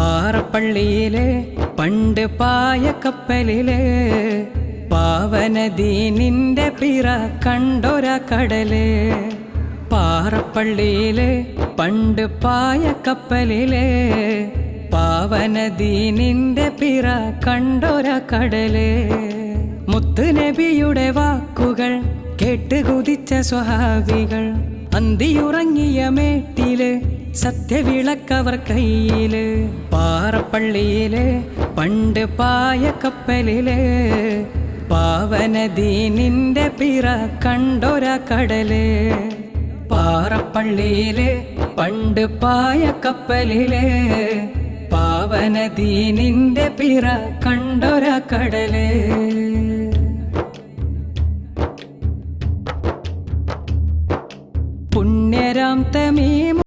പാറപ്പള്ളിയിലെ പണ്ട് പായ കപ്പലിൽ പാവനദീനിന്റെ പിറ കണ്ടൊര കടൽ. പാറപ്പള്ളിയിലെ പണ്ട് പായ കപ്പലിൽ പാവനദീനിന്റെ പിറ കണ്ടൊര കടൽ. മുത്തുനബിയുടെ വാക്കുകൾ കേട്ട് കുതിച്ച സ്വഹാബികൾ അന്തിയുറങ്ങിയ മേട്ടിൽ സത്യവിളക്കവർ കയ്യിൽ പാറപ്പള്ളിയിൽ പണ്ട് പായ കപ്പലിൽ പാവനദീനിന്റെ പിറ കണ്ടൊര കടൽ പാറപ്പള്ളിയിൽ പണ്ട് പായ കപ്പലിൽ പാവനദീനിന്റെ പിറ കണ്ടൊര കടൽ പുണ്യരാം തമീം